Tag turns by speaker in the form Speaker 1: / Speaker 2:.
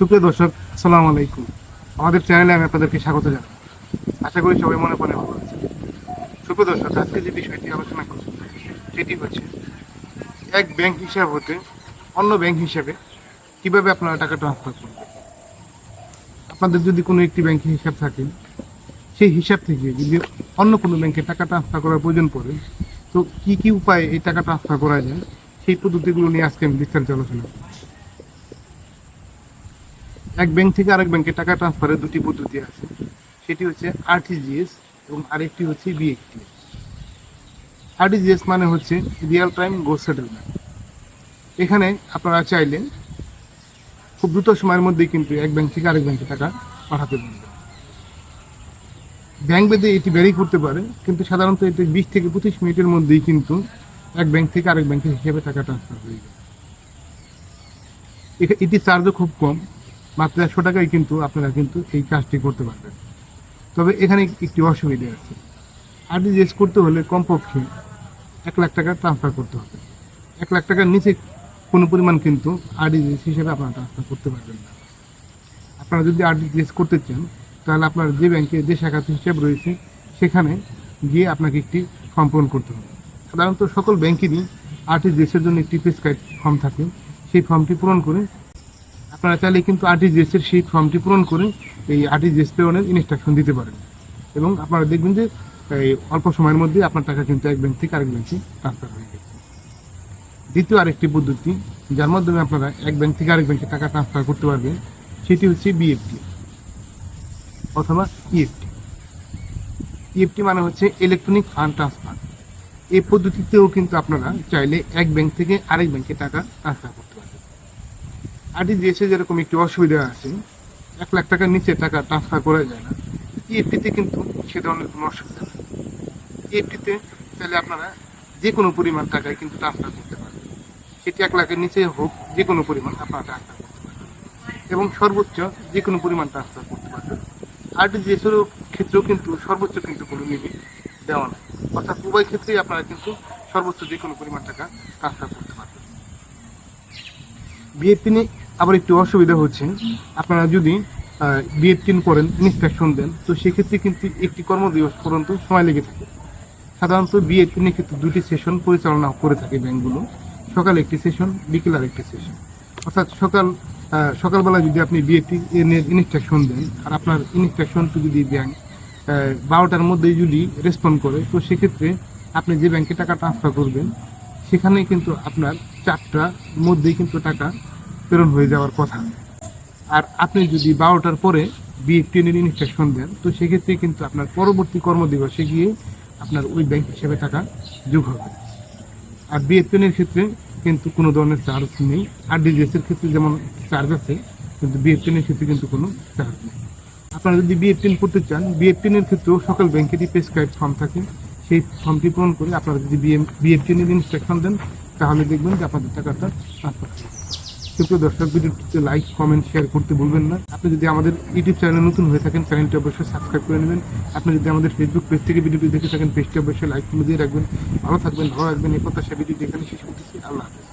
Speaker 1: সুপ্রিয় দর্শক সালাম আলাইকুম। আমাদের চ্যানেলে আমি আপনাদেরকে স্বাগত জানাই। আশা করি সবাই মনে মনে ভালো আছে সুপ্রিয় দর্শক, আজকে যে বিষয়টি আলোচনা করছি সেটি হচ্ছে এক ব্যাংক হিসাব হতে অন্য ব্যাংক হিসাবে কীভাবে আপনারা টাকা ট্রান্সফার করবেন? আপনাদের যদি কোনো একটি ব্যাংকে হিসাব থাকে, সেই হিসাব থেকে যদি অন্য কোনো ব্যাংকে টাকা ট্রান্সফার করার প্রয়োজন পড়ে, তো কি কি উপায়ে এই টাকা ট্রান্সফার করা যায়, সেই পদ্ধতিগুলো নিয়ে আজকে আমি বিস্তারিত আলোচনা করব। এক ব্যাংক থেকে আরেক ব্যাংকে টাকা ট্রান্সফারের দুটি পদ্ধতি আছে। সেটি হচ্ছে আরটিজিএস এবং আরেকটি হচ্ছে বিএকটি আরটিজিএস মানে হচ্ছে রিয়েল টাইম গো সেটেলমেন্ট এখানে আপনারা চাইলে খুব দ্রুত সময়ের মধ্যেই কিন্তু এক ব্যাংক থেকে আরেক ব্যাংকে টাকা পাঠাতে পারবেন। ব্যাংক বেদে এটি ভ্যারি করতে পারে, কিন্তু সাধারণত এটি বিশ থেকে পঁচিশ মিনিটের মধ্যেই কিন্তু এক ব্যাংক থেকে আরেক ব্যাংকের হিসেবে টাকা ট্রান্সফার হয়ে যায়। এটি চার্জও খুব কম। মাত্র একশো টাকায় কিন্তু আপনারা কিন্তু এই কাজটি করতে পারবেন। তবে এখানে একটি অসুবিধা আছে। আরটিজিএস করতে হলে কমপক্ষে এক লাখ টাকা ট্রান্সফার করতে হবে। এক লাখ টাকার নিচে কোনো পরিমাণ কিন্তু আরটিজিএস হিসেবে আপনারা ট্রান্সফার করতে পারবেন না। আপনারা যদি আরটিজিএস করতে চান, তাহলে আপনার যে ব্যাংকে যে শাখাতে হিসাব রয়েছে, সেখানে গিয়ে আপনাকে একটি ফর্ম পূরণ করতে হবে। সাধারণত সকল ব্যাংকেরই আরটিজিএসের জন্য একটি প্রেসক্রাইব ফর্ম থাকে। সেই ফর্মটি পূরণ করে আপনারা চাইলে কিন্তু আরটিজিএস এর সেই ফর্মটি পূরণ করে এই আরটিজিএস প্রেরণের ইনস্ট্রাকশন দিতে পারেন। এবং আপনারা দেখবেন যে, এই অল্প সময়ের মধ্যে আপনার টাকা কিন্তু এক ব্যাংক থেকে আরেক ব্যাংকে ট্রান্সফার হয়ে গেছে। দ্বিতীয় আরেকটি পদ্ধতি, যার মাধ্যমে আপনারা এক ব্যাংক থেকে আরেক ব্যাংকে টাকা ট্রান্সফার করতে পারবেন, সেটি হচ্ছে বিএফটি অথবা ইএফটি ইএফটি মানে হচ্ছে ইলেকট্রনিক ফান্ড ট্রান্সফার এই পদ্ধতিতেও কিন্তু আপনারা চাইলে এক ব্যাংক থেকে আরেক ব্যাংকে টাকা ট্রান্সফার করতে আরটিজিএসে যেরকম একটি অসুবিধা আছে, এক লাখ টাকার নিচে টাকা ট্রান্সফার করা যায় না। ইএফটিতে কিন্তু সে ধরনের কোনো অসুবিধা নেই। ইএফটিতে চাইলে আপনারা যে কোনো পরিমাণ টাকায় কিন্তু ট্রান্সফার করতে পারবেন সেটি এক লাখের নিচে হোক যে কোনো পরিমাণ আপনারা ট্রান্সফার করতে পারবেন এবং সর্বোচ্চ যে কোনো পরিমাণ ট্রান্সফার করতে পারবেন আরটিজিএসের ক্ষেত্রেও কিন্তু সর্বোচ্চ কিন্তু কোনো লিমিট দেওয়া নেই। অর্থাৎ উভয় ক্ষেত্রেই আপনারা কিন্তু সর্বোচ্চ যে কোনো পরিমাণ টাকা ট্রান্সফার করতে পারবেন। বিয়ের পিনে আবার একটু অসুবিধা হচ্ছে। আপনারা যদি পিন করেন ইনস্ট্রাকশন দেন, তো সেক্ষেত্রে কিন্তু একটি কর্মদিবস পর্যন্ত সময় লেগে থাকে। সাধারণত বিয়ের পিনের ক্ষেত্রে দুটি সেশন পরিচালনা করে থাকে ব্যাংকগুলো। সকালে একটি সেশন বিকেল আর একটি সেশন অর্থাৎ সকাল সকালবেলা যদি আপনি বিয়েটি এর ইনস্ট্রাকশন দেন, আর আপনার ইনস্ট্রাকশনটি যদি ব্যাংক বারোটার মধ্যে যদি রেসপন্ড করে, তো সেক্ষেত্রে আপনি যে ব্যাংকে টাকা ট্রান্সফার করবেন, সেখানে কিন্তু আপনার চারটার মধ্যেই কিন্তু টাকা প্রেরণ হয়ে যাওয়ার কথা। আর আপনি যদি বারোটার পরে বিএফটিএনের ইনস্ট্রাকশন দেন, তো সেক্ষেত্রে কিন্তু আপনার পরবর্তী কর্মদিবসে গিয়ে আপনার ওই ব্যাংক হিসেবে টাকা যোগ হবে। আর বিএফটিএনের ক্ষেত্রে কিন্তু কোনো ধরনের চার্জ নেই। আর ডিজিএস এর ক্ষেত্রে যেমন চার্জ আছে, কিন্তু বিএফটিএনের ক্ষেত্রে কিন্তু কোনো চার্জ নেই। আপনারা যদি বিএফটিএন করতে চান বিএফটিএনের ক্ষেত্রেও সকল ব্যাংকেরই প্রেসক্রাইব ফর্ম থাকে। সেই ফর্মটি পূরণ করে আপনারা যদি বিএফটিএনের ইনস্ট্রাকশন দেন, তাহলে দেখবেন যে আপনাদের টাকাটা ট্রান্সফার সুপ্রিয় দর্শক, ভিডিওটিতে লাইক কমেন্ট শেয়ার করতে ভুলবেন না। আপনি যদি আমাদের ইউটিউব চ্যানেলে নতুন হয়ে থাকেন, চ্যানেলটি অবশ্যই সাবস্ক্রাইব করে নেবেন। আপনি যদি আমাদের ফেসবুক পেজ থেকে ভিডিওটি দেখে থাকেন পেজটি অবশ্যই লাইক করে দিয়ে রাখবেন। ভালো থাকবেন, ভালো রাখবেন এই প্রত্যাশা ভিডিওটি এখানে শেষ করতেছি। আল্লাহ হাফেজ।